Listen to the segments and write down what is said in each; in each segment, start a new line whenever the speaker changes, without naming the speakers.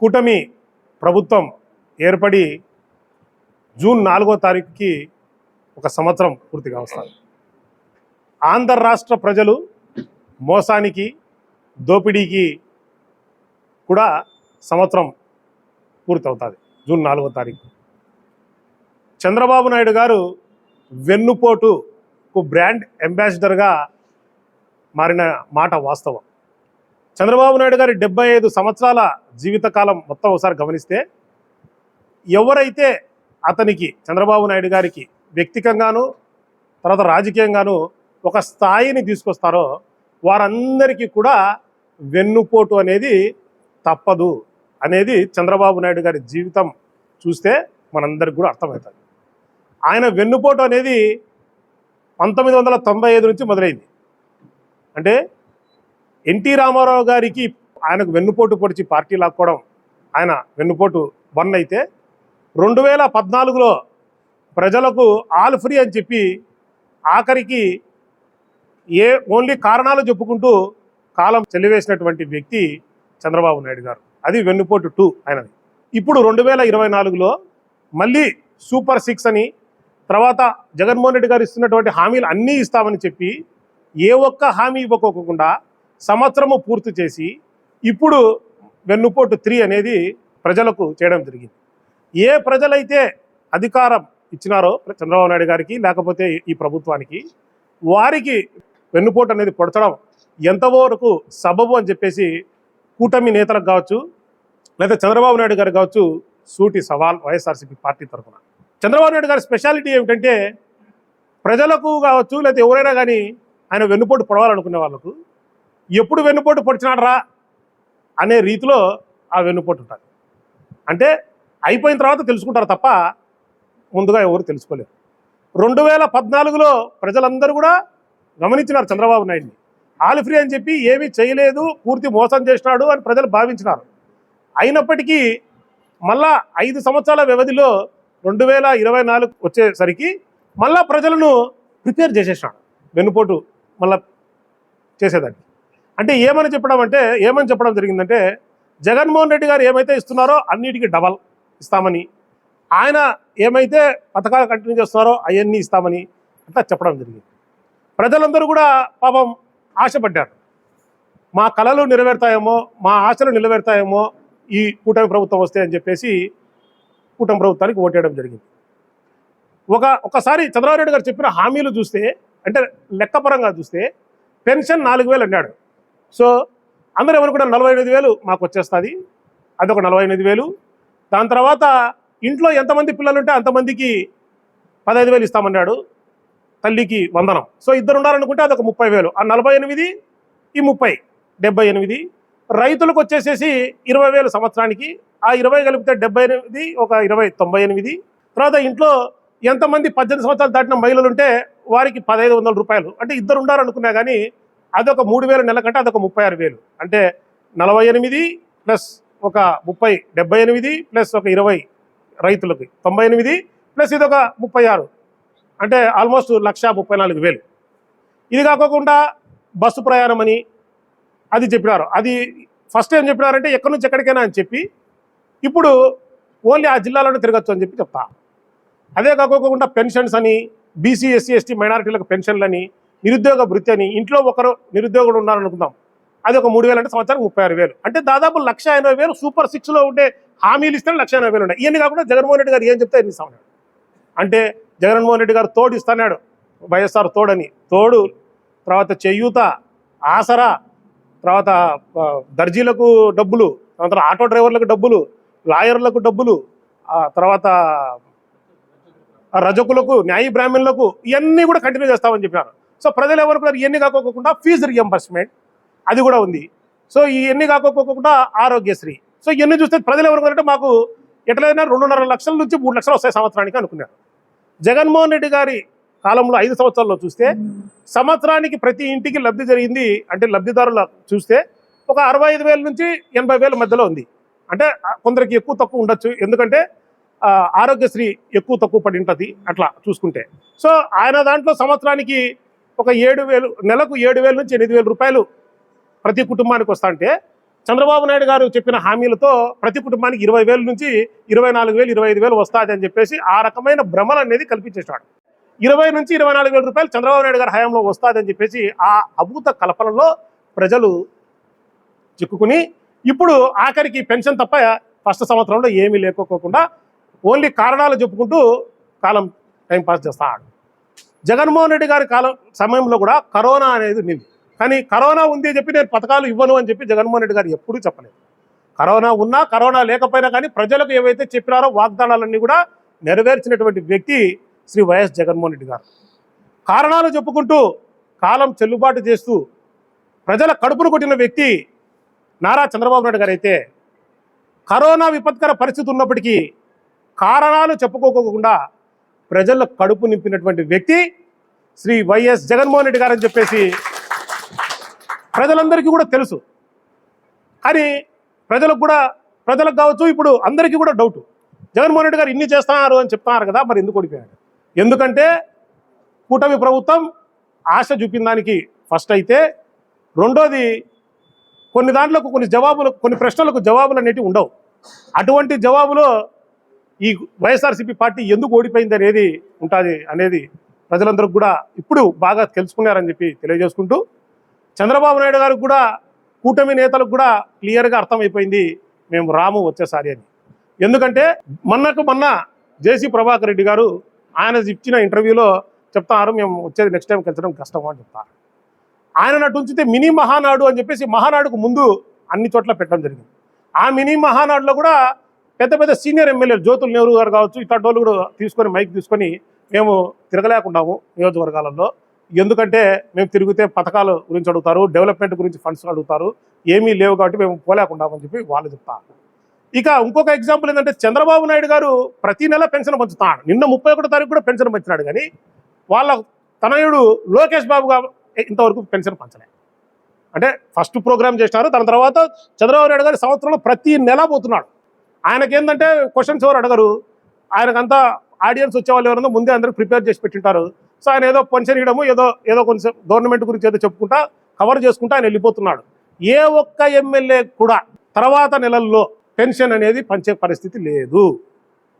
కూటమి ప్రభుత్వం ఏర్పడి జూన్ నాలుగో తారీఖుకి ఒక సంవత్సరం పూర్తిగా వస్తుంది. ఆంధ్ర రాష్ట్ర ప్రజలు మోసానికి దోపిడీకి కూడా సంవత్సరం పూర్తవుతుంది జూన్ నాలుగో తారీఖు. చంద్రబాబు నాయుడు గారు వెన్నుపోటుకు బ్రాండ్ అంబాసిడర్గా మారిన మాట వాస్తవం. చంద్రబాబు నాయుడు గారి డెబ్బై ఐదు సంవత్సరాల జీవితకాలం మొత్తం ఒకసారి గమనిస్తే ఎవరైతే అతనికి చంద్రబాబు నాయుడు గారికి వ్యక్తికంగాను తర్వాత రాజకీయంగాను ఒక స్థాయిని తీసుకొస్తారో వారందరికీ కూడా వెన్నుపోటు అనేది తప్పదు అనేది చంద్రబాబు నాయుడు గారి జీవితం చూస్తే మనందరికి కూడా అర్థమవుతుంది. ఆయన వెన్నుపోటు అనేది పంతొమ్మిది వందల తొంభై ఐదు నుంచి మొదలైంది. అంటే ఎన్టీ రామారావు గారికి ఆయనకు వెన్నుపోటు పొడిచి పార్టీ లాక్కోవడం ఆయన వెన్నుపోటు వన్ అయితే రెండు వేల పద్నాలుగులో ప్రజలకు ఆల్ ఫ్రీ అని చెప్పి ఆఖరికి ఏ ఓన్లీ కారణాలు చెప్పుకుంటూ కాలం చెల్లివేసినటువంటి వ్యక్తి చంద్రబాబు నాయుడు గారు. అది వెన్నుపోటు టూ ఆయనది. ఇప్పుడు రెండు వేల ఇరవై నాలుగులో మళ్ళీ సూపర్ సిక్స్ అని తర్వాత జగన్మోహన్ రెడ్డి గారు ఇస్తున్నటువంటి హామీలు అన్నీ ఇస్తామని చెప్పి ఏ ఒక్క హామీ ఇవ్వకోకుండా సంవత్సరము పూర్తి చేసి ఇప్పుడు వెన్నుపోటు త్రీ అనేది ప్రజలకు చేయడం జరిగింది. ఏ ప్రజలైతే అధికారం ఇచ్చినారో చంద్రబాబు నాయుడు గారికి లేకపోతే ఈ ప్రభుత్వానికి వారికి వెన్నుపోటు అనేది పొడచడం ఎంతవరకు సబబు అని చెప్పేసి కూటమి నేతలకు కావచ్చు లేదా చంద్రబాబు నాయుడు గారు కావచ్చు సూటి సవాల్ వైఎస్ఆర్సీపీ పార్టీ తరఫున. చంద్రబాబు నాయుడు గారి స్పెషాలిటీ ఏమిటంటే ప్రజలకు కావచ్చు లేకపోతే ఎవరైనా కానీ ఆయన వెన్నుపోటు పొడవాలనుకునే వాళ్ళకు ఎప్పుడు వెన్నుపోటు పొడిచినాడరా అనే రీతిలో ఆ వెన్నుపోటు ఉంటుంది. అంటే అయిపోయిన తర్వాత తెలుసుకుంటారు తప్ప ముందుగా ఎవరు తెలుసుకోలేరు. రెండు వేల పద్నాలుగులో ప్రజలందరూ కూడా గమనించినారు చంద్రబాబు నాయుడిని. ఆల్ ఫ్రీ అని చెప్పి ఏమీ చేయలేదు పూర్తి మోసం చేసినాడు అని ప్రజలు భావించినారు. అయినప్పటికీ మళ్ళా ఐదు సంవత్సరాల వ్యవధిలో రెండు వేల ఇరవై నాలుగు వచ్చేసరికి మళ్ళా ప్రజలను ప్రిపేర్ చేసేసినాడు. వెన్నుపోటు మళ్ళా చేసేదానికి. అంటే ఏమని చెప్పడం అంటే ఏమని చెప్పడం జరిగిందంటే జగన్మోహన్ రెడ్డి గారు ఏమైతే ఇస్తున్నారో అన్నిటికీ డబల్ ఇస్తామని. ఆయన ఏమైతే పథకాలు కంటిన్యూ చేస్తున్నారో అవన్నీ ఇస్తామని అట్లా చెప్పడం జరిగింది. ప్రజలందరూ కూడా పాపం ఆశపడ్డారు. మా కళలు నెరవేరుతాయేమో మా ఆశలు నెరవేరుతాయేమో ఈ కూటమి ప్రభుత్వం వస్తే అని చెప్పేసి కూటమి ప్రభుత్వానికి ఓటేయడం జరిగింది. ఒక ఒకసారి చంద్రబాబు నాయుడు గారు చెప్పిన హామీలు చూస్తే అంటే లెక్కపరంగా చూస్తే పెన్షన్ నాలుగు వేలు అన్నాడు. సో అందరూ కూడా నలభై ఎనిమిది వేలు మాకు వచ్చేస్తుంది. అదొక నలభై ఎనిమిది వేలు. దాని తర్వాత ఇంట్లో ఎంతమంది పిల్లలు ఉంటే అంతమందికి పదహైదు వేలు ఇస్తామన్నాడు తల్లికి వందనం. సో ఇద్దరు ఉండాలనుకుంటే అదొక ముప్పై వేలు. ఆ నలభై ఎనిమిది ఈ ముప్పై డెబ్బై ఎనిమిది. రైతులకు వచ్చేసేసి ఇరవై వేలు సంవత్సరానికి. ఆ ఇరవై కలిపితే డెబ్బై ఎనిమిది ఒక ఇరవై తొంభై ఎనిమిది. తర్వాత ఇంట్లో ఎంతమంది పద్దెనిమిది సంవత్సరాలు దాటిన మహిళలు ఉంటే వారికి పదహైదు వందల రూపాయలు. అంటే ఇద్దరు ఉండాలనుకున్నా కానీ అదొక మూడు వేల నెల కంటే అదొక ముప్పై ఆరు వేలు. అంటే నలభై ఎనిమిది ప్లస్ ఒక ముప్పై డెబ్బై ఎనిమిది ప్లస్ ఒక ఇరవై రైతులకి. తొంభై ఎనిమిది ప్లస్ ఇదొక ముప్పై ఆరు. అంటే ఆల్మోస్ట్ లక్ష ముప్పై నాలుగు వేలు. ఇది కాకోకుండా బస్సు ప్రయాణం అని అది చెప్పినారు. అది ఫస్ట్ ఏం చెప్పినారంటే ఎక్కడి నుంచి ఎక్కడికైనా అని చెప్పి ఇప్పుడు ఓన్లీ ఆ జిల్లాలోనే తిరగచ్చు అని చెప్పి చెప్తా. అదే కాకోకుండా పెన్షన్స్ అని బీసీ ఎస్సీ ఎస్టీ మైనారిటీలకు పెన్షన్లని నిరుద్యోగ భృతి అని ఇంట్లో ఒకరు నిరుద్యోగులు ఉన్నారనుకుందాం అది ఒక మూడు వేలు అంటే సంవత్సరానికి ముప్పై ఆరు వేలు. అంటే దాదాపు లక్ష ఎనభై వేలు సూపర్ సిక్స్లో ఉండే హామీలు ఇస్తే లక్ష ఎనభై వేలు ఉన్నాయి. ఇవన్నీ కాకుండా జగన్మోహన్ రెడ్డి గారు ఏం చెప్తే ఎన్ని ఇస్తామన్నాడు అంటే జగన్మోహన్ రెడ్డి గారు తోడు ఇస్తున్నాడు. వైఎస్ఆర్ తోడని. తోడు తర్వాత చేయూత ఆసరా తర్వాత దర్జీలకు డబ్బులు తర్వాత ఆటో డ్రైవర్లకు డబ్బులు లాయర్లకు డబ్బులు తర్వాత రజకులకు న్యాయ బ్రాహ్మణులకు ఇవన్నీ కూడా కంటిన్యూ చేస్తామని చెప్పారు. సో ప్రజలు ఎవరు ఇవన్నీ కాకోకుండా ఫీజు రియంబర్స్మెంట్ అది కూడా ఉంది. సో ఇవన్నీ కాకోకుండా ఆరోగ్యశ్రీ. సో ఇవన్నీ చూస్తే ప్రజలు ఎవరు మాకు ఎట్లయినా రెండున్నర లక్షల నుంచి మూడు లక్షలు వస్తాయి సంవత్సరానికి అనుకున్నారు. జగన్మోహన్ రెడ్డి గారి కాలంలో ఐదు సంవత్సరాల్లో చూస్తే సంవత్సరానికి ప్రతి ఇంటికి లబ్ధి జరిగింది అంటే లబ్ధిదారుల చూస్తే ఒక అరవై ఐదు వేల నుంచి ఎనభై వేల మధ్యలో ఉంది. అంటే కొందరికి ఎక్కువ తక్కువ ఉండొచ్చు. ఎందుకంటే ఆరోగ్యశ్రీ ఎక్కువ తక్కువ పడి ఉంటుంది అట్లా చూసుకుంటే. సో ఆయన దాంట్లో సంవత్సరానికి ఒక ఏడు వేలు నెలకు ఏడు వేల నుంచి ఎనిమిది వేల రూపాయలు ప్రతి కుటుంబానికి వస్తా అంటే చంద్రబాబు నాయుడు గారు చెప్పిన హామీలతో ప్రతి కుటుంబానికి ఇరవై వేల నుంచి ఇరవై నాలుగు వేలు ఇరవై ఐదు వేలు వస్తుంది అని చెప్పేసి ఆ రకమైన భ్రమలు అనేది కల్పించేశాడు ఇరవై నుంచి ఇరవై నాలుగు వేల రూపాయలు చంద్రబాబు నాయుడు గారి హయాంలో వస్తుందని చెప్పేసి ఆ అభూత కల్పనలో ప్రజలు చిక్కుకుని ఇప్పుడు ఆఖరికి పెన్షన్ తప్ప ఫస్ట్ సంవత్సరంలో ఏమీ లేకోకుండా ఓన్లీ కారణాలు చెప్పుకుంటూ కాలం టైం పాస్ చేస్తాడు. జగన్మోహన్ రెడ్డి గారి కాలం సమయంలో కూడా కరోనా అనేది ఉంది కానీ కరోనా ఉంది చెప్పి నేను పథకాలు ఇవ్వను అని చెప్పి జగన్మోహన్ రెడ్డి గారు ఎప్పుడూ చెప్పలేదు. కరోనా ఉన్నా కరోనా లేకపోయినా కానీ ప్రజలకు ఏవైతే చెప్పినారో వాగ్దానాలన్నీ కూడా నెరవేర్చినటువంటి వ్యక్తి శ్రీ వైఎస్ జగన్మోహన్ రెడ్డి గారు. కారణాలు చెప్పుకుంటూ కాలం చెల్లుబాటు చేస్తూ ప్రజల కడుపును కొట్టిన వ్యక్తి నారా చంద్రబాబు నాయుడు గారు అయితే కరోనా విపత్కర పరిస్థితి ఉన్నప్పటికీ కారణాలు చెప్పుకోకుండా ప్రజల కడుపు నింపినటువంటి వ్యక్తి శ్రీ వైఎస్ జగన్మోహన్ రెడ్డి గారు అని చెప్పేసి ప్రజలందరికీ కూడా తెలుసు. కానీ ప్రజలకు కూడా ప్రజలకు కావచ్చు ఇప్పుడు అందరికీ కూడా డౌట్ జగన్మోహన్ రెడ్డి గారు ఇన్ని చేస్తున్నారు అని చెప్తున్నారు కదా మరి ఎందుకు ఓడిపోయాడు? ఎందుకంటే కూటమి ప్రభుత్వం ఆశ చూపిన దానికి ఫస్ట్ అయితే రెండోది కొన్ని దాంట్లో కొన్ని జవాబులు కొన్ని ప్రశ్నలకు జవాబులు అనేటివి ఉండవు. అటువంటి జవాబులో ఈ వైఎస్ఆర్సీపీ పార్టీ ఎందుకు ఓడిపోయింది అనేది ఉంటుంది అనేది ప్రజలందరూ కూడా ఇప్పుడు బాగా తెలుసుకున్నారని చెప్పి తెలియజేసుకుంటూ చంద్రబాబు నాయుడు గారికి కూడా కూటమి నేతలకు కూడా క్లియర్గా అర్థమైపోయింది మేము రాము వచ్చేసారి అని. ఎందుకంటే మొన్నకు మొన్న జేసీ ప్రభాకర్ రెడ్డి గారు ఆయన ఇచ్చిన ఇంటర్వ్యూలో చెప్తారు మేము వచ్చేది నెక్స్ట్ టైం కలిసడం కష్టం అని చెప్తారు. ఆయన నటు ఉంచితే మినీ మహానాడు అని చెప్పేసి మహానాడుకు ముందు అన్ని చోట్ల పెట్టడం జరిగింది. ఆ మినీ మహానాడులో కూడా పెద్ద పెద్ద సీనియర్ ఎమ్మెల్యేలు జ్యోతుల్ నెహ్రూ గారు కావచ్చు ఇట్లాంటి వాళ్ళు కూడా తీసుకొని మైక్ తీసుకొని మేము తిరగలేకున్నాము నియోజకవర్గాలలో. ఎందుకంటే మేము తిరిగితే పథకాల గురించి అడుగుతారు డెవలప్మెంట్ గురించి ఫండ్స్ అడుగుతారు ఏమీ లేవు కాబట్టి మేము పోలేకుండామని చెప్పి వాళ్ళు చెప్తారు ఇక ఇంకొక ఎగ్జాంపుల్ ఏంటంటే చంద్రబాబు నాయుడు గారు ప్రతి నెల పెన్షన్ పంచుతాడు. నిన్న ముప్పై ఒకటో తారీఖు కూడా పెన్షన్ పంచినాడు కానీ వాళ్ళ తనయుడు లోకేష్ బాబు గారు ఇంతవరకు పెన్షన్ పంచలే. అంటే ఫస్ట్ ప్రోగ్రామ్ చేసినారు దాని తర్వాత చంద్రబాబు నాయుడు గారు సంవత్సరంలో ప్రతి నెల పోతున్నాడు. ఆయనకి ఏంటంటే క్వశ్చన్స్ ఎవరు అడగరు. ఆయనకంతా ఆడియన్స్ వచ్చేవాళ్ళు ఎవరన్నా ముందే అందరూ ప్రిపేర్ చేసి పెట్టింటారు. సో ఆయన ఏదో పెన్షన్ ఇవ్వడము ఏదో ఏదో కొంచెం గవర్నమెంట్ గురించి ఏదో చెప్పుకుంటా కవర్ చేసుకుంటా ఆయన వెళ్ళిపోతున్నాడు. ఏ ఒక్క ఎమ్మెల్యే కూడా తర్వాత నెలల్లో పెన్షన్ అనేది పంచే పరిస్థితి లేదు.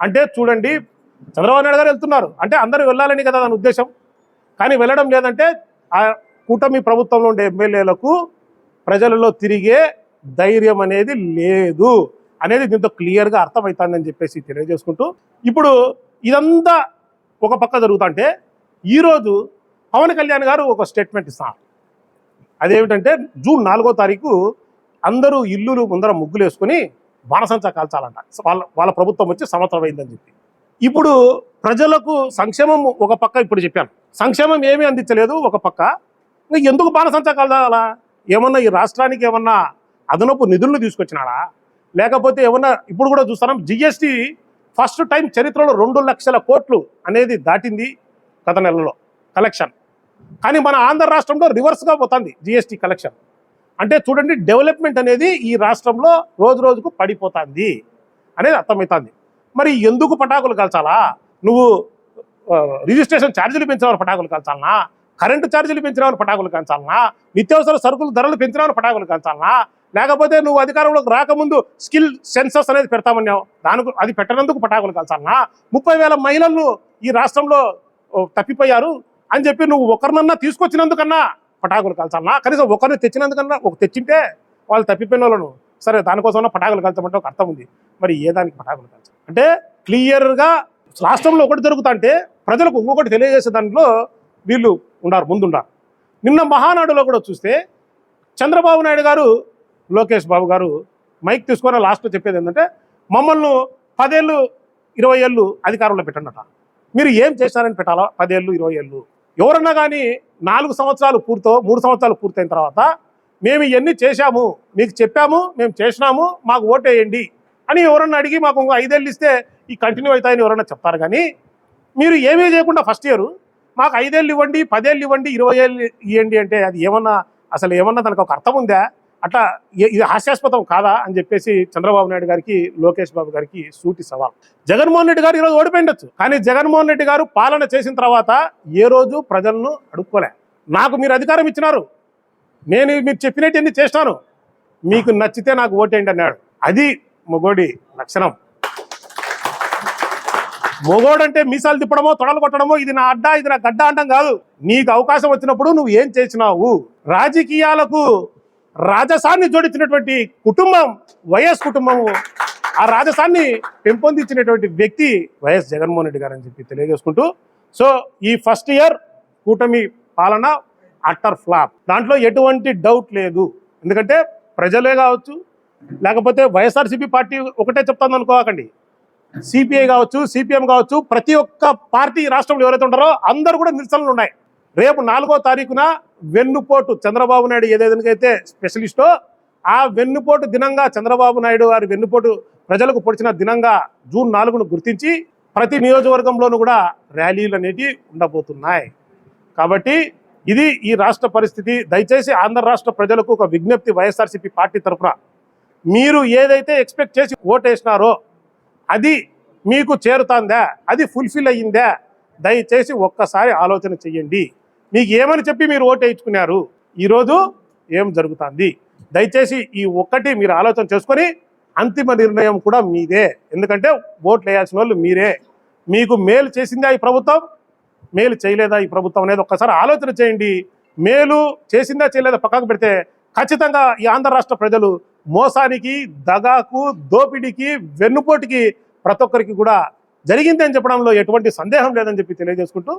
అంటే చూడండి చంద్రబాబు నాయుడు గారు వెళ్తున్నారు. అంటే అందరూ వెళ్ళాలని కదా దాని ఉద్దేశం. కానీ వెళ్ళడం లేదంటే ఆ కూటమి ప్రభుత్వంలో ఉండే ఎమ్మెల్యేలకు ప్రజలలో తిరిగే ధైర్యం అనేది లేదు. అనేది దీంతో క్లియర్గా అర్థమవుతుందని చెప్పేసి తెలియజేసుకుంటూ ఇప్పుడు ఇదంతా ఒక పక్క జరుగుతుంటే ఈరోజు పవన్ కళ్యాణ్ గారు ఒక స్టేట్మెంట్ ఇస్తారు అదేమిటంటే జూన్ నాలుగో తారీఖు అందరూ ఇల్లులు ముందర ముగ్గులు వేసుకొని బాణసంచా కాల్చాలంట. వాళ్ళ వాళ్ళ ప్రభుత్వం వచ్చి సంవత్సరం అయిందని చెప్పి. ఇప్పుడు ప్రజలకు సంక్షేమం ఒక పక్క ఇప్పుడు చెప్పాను. సంక్షేమం ఏమీ అందించలేదు ఒక పక్క. ఎందుకు బాణసంచా కాల్చాలా? ఏమన్నా ఈ రాష్ట్రానికి ఏమన్నా అదనపు నిధులను తీసుకొచ్చినాడా? లేకపోతే ఏమన్నా ఇప్పుడు కూడా చూస్తున్నాం జిఎస్టీ ఫస్ట్ టైం చరిత్రలో రెండు లక్షల కోట్లు అనేది దాటింది గత నెలలో కలెక్షన్ కానీ మన ఆంధ్ర రాష్ట్రంలో రివర్స్గా పోతుంది జిఎస్టీ కలెక్షన్ అంటే చూడండి డెవలప్మెంట్ అనేది ఈ రాష్ట్రంలో రోజు రోజుకు పడిపోతుంది అనేది అర్థమవుతుంది. మరి ఎందుకు పటాకులు కాల్చాలా? నువ్వు రిజిస్ట్రేషన్ ఛార్జీలు పెంచినవారు పటాకులు కాల్చాలనా? కరెంటు ఛార్జీలు పెంచినవారు పటాకులు కాల్చాలనా? నిత్యావసర సరుకులు ధరలు పెంచినవారు పటాకులు కాల్చాలనా? లేకపోతే నువ్వు అధికారంలోకి రాకముందు స్కిల్ సెన్సస్ అనేది పెడతామన్నావు దానికి అది పెట్టనందుకు పటాకులు కాల్చాలన్నా ముప్పై వేల మహిళలు ఈ రాష్ట్రంలో తప్పిపోయారు అని చెప్పి నువ్వు ఒకరినన్నా తీసుకొచ్చినందుకన్నా పటాకులు కాల్చాలన్నా కనీసం ఒకరిని తెచ్చినందుకన్నా ఒక తెచ్చింటే వాళ్ళు తప్పిపోయిన వాళ్ళను. సరే దానికోసమన్నా పటాకులు కాల్చమంటే ఒక అర్థం ఉంది. మరి ఏ దానికి పటాకులు కాల్చాలి అంటే క్లియర్గా రాష్ట్రంలో ఒకటి జరుగుతా అంటే ప్రజలకు ఇంకొకటి తెలియజేసే దాంట్లో వీళ్ళు ఉన్నారు ముందుండారు. నిన్న మహానాడులో కూడా చూస్తే చంద్రబాబు నాయుడు గారు లోకేష్ బాబు గారు మైక్ తీసుకొని లాస్ట్లో చెప్పేది ఏంటంటే మమ్మల్ని పదేళ్ళు ఇరవై ఏళ్ళు అధికారంలో పెట్టండట. మీరు ఏం చేశారని పెట్టాలా? పదేళ్ళు ఇరవై ఏళ్ళు. ఎవరన్నా కానీ నాలుగు సంవత్సరాలు పూర్తో మూడు సంవత్సరాలు పూర్తయిన తర్వాత మేము ఇవన్నీ చేశాము మీకు చెప్పాము మేము చేసినాము మాకు ఓటేయండి అని ఎవరన్నా అడిగి మాకు ఇంకో ఐదేళ్ళు ఇస్తే ఈ కంటిన్యూ అవుతాయని ఎవరన్నా చెప్తారు కానీ మీరు ఏమీ చేయకుండా ఫస్ట్ ఇయర్ మాకు ఐదేళ్ళు ఇవ్వండి పదేళ్ళు ఇవ్వండి ఇరవై ఏళ్ళు ఇవ్వండి అంటే అది ఏమన్నా అసలు ఏమన్నా దానికి ఒక అర్థం ఉందా? అట్లా ఇది హాస్యాస్పదం కాదా అని చెప్పేసి చంద్రబాబు నాయుడు గారికి లోకేష్ బాబు గారికి సూటి సవాల్. జగన్మోహన్ రెడ్డి గారు ఈరోజు ఓడిపోయిండొచ్చు. కానీ జగన్మోహన్ రెడ్డి గారు పాలన చేసిన తర్వాత ఏ రోజు ప్రజలను అడుక్కోలే. నాకు మీరు అధికారం ఇచ్చినారు. నేను మీరు చెప్పినట్టు చేస్తాను మీకు నచ్చితే నాకు ఓటేయండి అన్నాడు. అది మొగోడి లక్షణం. మొగోడంటే మీసాలు తిప్పడమో తొడలు కొట్టడమో ఇది నా అడ్డా ఇది నా గడ్డ అంటాం కాదు. నీకు అవకాశం వచ్చినప్పుడు నువ్వు ఏం చేసినావు? రాజకీయాలకు రాజసాన్ని జోడించినటువంటి కుటుంబం వైఎస్ కుటుంబము ఆ రాజసాన్ని పెంపొందించినటువంటి వ్యక్తి వైఎస్ జగన్మోహన్ రెడ్డి గారు అని చెప్పి తెలియజేసుకుంటూ సో ఈ ఫస్ట్ ఇయర్ కూటమి పాలన అట్టర్ ఫ్లాప్. దాంట్లో ఎటువంటి డౌట్ లేదు. ఎందుకంటే ప్రజలే కావచ్చు లేకపోతే వైఎస్ఆర్సీపీ పార్టీ ఒకటే చెప్తాను అనుకోకండి సిపిఐ కావచ్చు సిపిఎం కావచ్చు ప్రతి ఒక్క పార్టీ రాష్ట్రంలో ఎవరైతే ఉంటారో అందరూ కూడా నిరసనలు ఉన్నాయి. రేపు నాలుగో తారీఖున వెన్నుపోటు చంద్రబాబు నాయుడు ఏదైతే స్పెషలిస్టో ఆ వెన్నుపోటు దినంగా చంద్రబాబు నాయుడు గారి వెన్నుపోటు ప్రజలకు పొడిచిన దినంగా జూన్ నాలుగును గుర్తించి ప్రతి నియోజకవర్గంలోనూ కూడా ర్యాలీలు అనేటివి ఉండబోతున్నాయి. కాబట్టి ఇది ఈ రాష్ట్ర పరిస్థితి. దయచేసి ఆంధ్ర రాష్ట్ర ప్రజలకు ఒక విజ్ఞప్తి వైఎస్ఆర్సీపీ పార్టీ తరఫున మీరు ఏదైతే ఎక్స్పెక్ట్ చేసి ఓటేసినారో అది మీకు చేరుతాందా? అది ఫుల్ఫిల్ అయ్యిందా? దయచేసి ఒక్కసారి ఆలోచన చెయ్యండి. మీకు ఏమని చెప్పి మీరు ఓటు వేయించుకున్నారు? ఈరోజు ఏం జరుగుతుంది? దయచేసి ఈ ఒక్కటి మీరు ఆలోచన చేసుకొని అంతిమ నిర్ణయం కూడా మీదే. ఎందుకంటే ఓట్లు వేయాల్సిన వాళ్ళు మీరే. మీకు మేలు చేసిందా ఈ ప్రభుత్వం? మేలు చేయలేదా ఈ ప్రభుత్వం అనేది ఒక్కసారి ఆలోచన చేయండి. మేలు చేసిందా చేయలేదా పక్కకు పెడితే ఖచ్చితంగా ఈ ఆంధ్ర రాష్ట్ర ప్రజలు మోసానికి దగాకు దోపిడీకి వెన్నుపోటుకి ప్రతి ఒక్కరికి కూడా జరిగిందని చెప్పడంలో ఎటువంటి సందేహం లేదని చెప్పి తెలియజేసుకుంటూ